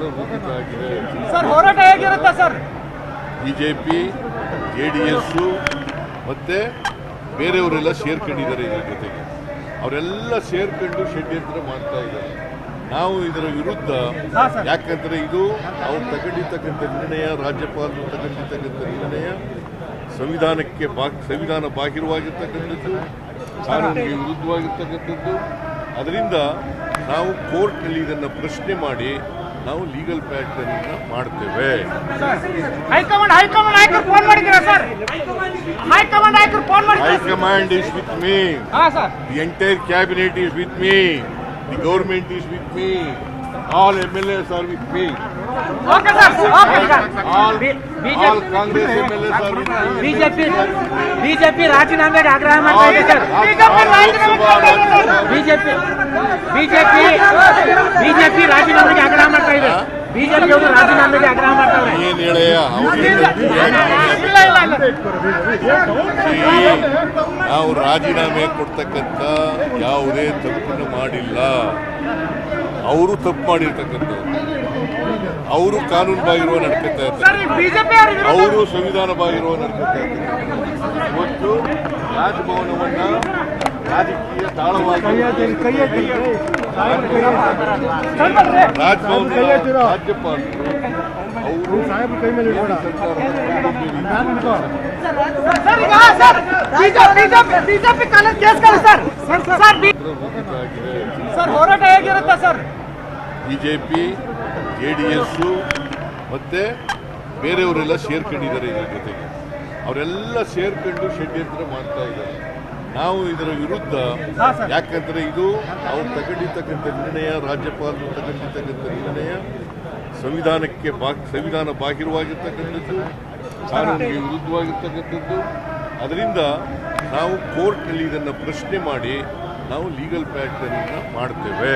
ತಂತ್ರ J P sir ಹೋರಾಟ ಹೇಗಿರುತ್ತೆ sir? BJP J D S ಮತ್ತು ಬೇರೆಯವರೆಲ್ಲ ಸೇರ್ಕೊಂಡಿದ್ದಾರೆ ಇದರ ಜೊತೆಗೆ. ಅವರೆಲ್ಲ ಸೇರ್ಕೊಂಡು ಷಡ್ಯಂತ್ರ ಮಾಡ್ತಾ ಇದ್ದಾರೆ. ನಾವು ಇದರ ವಿರುದ್ಧ ಯಾಕಂದ್ರೆ ಇದು ಅವ್ರು ತಗೊಂಡಿರ್ತಕ್ಕಂಥ ನಿರ್ಣಯ ರಾಜ್ಯಪಾಲರು ತಗೊಂಡಿರ್ತಕ್ಕಂಥ ನಿರ್ಣಯ ಸಂವಿಧಾನಕ್ಕೆ ಬಾ ಸಂವಿಧಾನ ಬಾಹಿರವಾಗಿರ್ತಕ್ಕಂಥದ್ದು ಕಾನೂನಿಗೆ ವಿರುದ್ಧವಾಗಿರ್ತಕ್ಕಂಥದ್ದು. ಅದರಿಂದ ನಾವು ಕೋರ್ಟ್ನಲ್ಲಿ ಇದನ್ನು ಪ್ರಶ್ನೆ ಮಾಡಿ ನಾವು ಲೀಗಲ್ ಪ್ಯಾಟರ್ನ್ ಮಾಡ್ತೇವೆ ಹೈಕಮಾಂಡ್ ಹೈಕಮಾಂಡ್ ನಾಯಕರು ಫೋನ್ ಮಾಡಿದ್ದೀರಾ ಸರ್ ಹೈಕಮಾಂಡ್ ನಾಯಕರು ಫೋನ್ ಮಾಡಿದ್ದೀರಾ high command is with me ಹಾ sir The entire cabinet is with me. The government is with me. All MLAs are with me. Okay sir okay sir All, ಬಿ- all BJP Congress MLAs are with me. BJP BJP ರಾಜೀನಾಮೆಗೆ ಆಗ್ರಹ All, ಮಾಡ್ತಾ ಇದೆ sir all BJP BJP BJP ರಾಜೀನಾಮೆಗೆ ಆಗ್ರಹ ಮಾಡ್ತಾ ಇದೆ BJP ಅವರು ರಾಜೀನಾಮೆಗೆ ಆಗ್ರಹ ಮಾಡ್ತಾರೆ ಏನ್ ಹೇಳಯ್ಯ ನಾವು ರಾಜೀನಾಮೆ ಕೊಡ್ತಕ್ಕಂಥ ಯಾವುದೇ ತಪ್ಪನ್ನು ಮಾಡಿಲ್ಲ. ಅವರು ತಪ್ಪು ಮಾಡಿರ್ತಕ್ಕಂಥ ಅವರು ಕಾನೂನು ಬಾಗಿರುವ ನಡ್ಕೊತಾ ಬಿಜೆಪಿ ಅವರ ಸಂವಿಧಾನ ಬಾಗಿರುವ ನಡ್ಕೊತಾ ಇದ್ದಾರೆ ಇವತ್ತು ರಾಜಭವನವನ್ನ ರಾಜಕೀಯ ಅವರು sir sir BJP sir sir ಹೋರಾಟ ಹೇಗಿರುತ್ತೆ sir BJP J D S ಮತ್ತು ಬೇರೆಯವರೆಲ್ಲ ಸೇರ್ಕೊಂಡಿದ್ದಾರೆ ಇದರ ಜೊತೆಗೆ. ಅವರೆಲ್ಲ ಸೇರ್ಕೊಂಡು ಷಡ್ಯಂತ್ರ ಮಾಡ್ತಾ ಇದ್ದಾರೆ. ನಾವು ಇದರ ವಿರುದ್ಧ ಯಾಕಂದರೆ ಇದು ಅವ್ರು ತಗೊಂಡಿರ್ತಕ್ಕಂಥ ನಿರ್ಣಯ ರಾಜ್ಯಪಾಲರು ತಗೊಂಡಿರ್ತಕ್ಕಂಥ ನಿರ್ಣಯ ಸಂವಿಧಾನಕ್ಕೆ ಬಾ ಸಂವಿಧಾನ ಬಾಹಿರವಾಗಿರ್ತಕ್ಕಂಥದ್ದು ಕಾನೂನಿಗೆ ವಿರುದ್ಧವಾಗಿರ್ತಕ್ಕಂಥದ್ದು. ಅದರಿಂದ ನಾವು ಕೋರ್ಟ್ನಲ್ಲಿ ಇದನ್ನು ಪ್ರಶ್ನೆ ಮಾಡಿ ನಾವು ಲೀಗಲ್ ಪ್ಯಾಟರ್ನ್ ಮಾಡ್ತೇವೆ.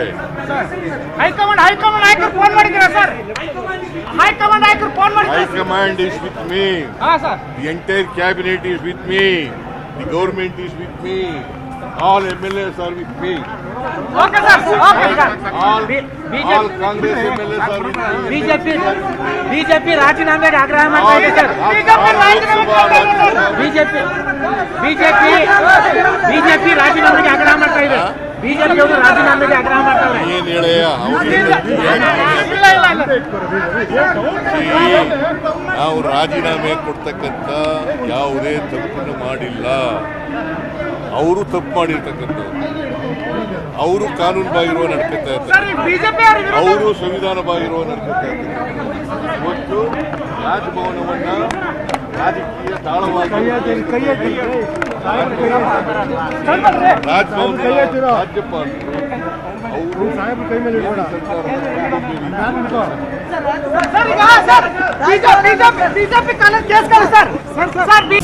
High command is with me the entire cabinet is with me The entire cabinet is with me. The government is with me. All MLAs are with me. Okay sir okay sir All, ಬಿ- all BJP Congress MLAs are with me. BJP BJP ರಾಜೀನಾಮೆಗೆ ಆಗ್ರಹ ಮಾಡ್ತಾ ಇದೆ sir BJP BJP BJP ರಾಜೀನಾಮೆಗೆ ಆಗ್ರಹ ಮಾಡ್ತಾ ಇದೆ BJP ಅವರು ರಾಜೀನಾಮೆಗೆ ಆಗ್ರಹ ಮಾಡ್ತಾರೆ ಏನ್ ಹೇಳಯ್ಯ ಅವ್ರಿಗೆ ಇಲ್ಲ ಇಲ್ಲ ಇಲ್ಲ ನಾವು ರಾಜೀನಾಮೆ ಕೊಡ್ತಕ್ಕಂಥ ಯಾವುದೇ ತಪ್ಪನ್ನು ಮಾಡಿಲ್ಲ. ಅವರು ತಪ್ಪು ಮಾಡಿರ್ತಕ್ಕಂಥ ಅವರು ಕಾನೂನು ಬಾಗಿರುವ ನಡ್ಕೊತಾ ಇದ್ದಾರೆ ಅವರು ಸಂವಿಧಾನ ಬಾಗಿರುವ ನಡ್ಕೊತಾ ಇದ್ದಾರೆ ಇವತ್ತು ರಾಜಭವನವನ್ನ ರಾಜಕೀಯ ತಾಳವಾಗಿ ರಾಜಭವನ ರಾಜ್ಯಪಾಲರು ಅವರು ಸರ್ ಈಗ ಸರ್ ಬಿಜೆಪಿ ಬಿಜೆಪಿ ಕಾಲೇಜ್ ಕೇಸ್ಗಳು ಸರ್ ಸರ್ ಬಿ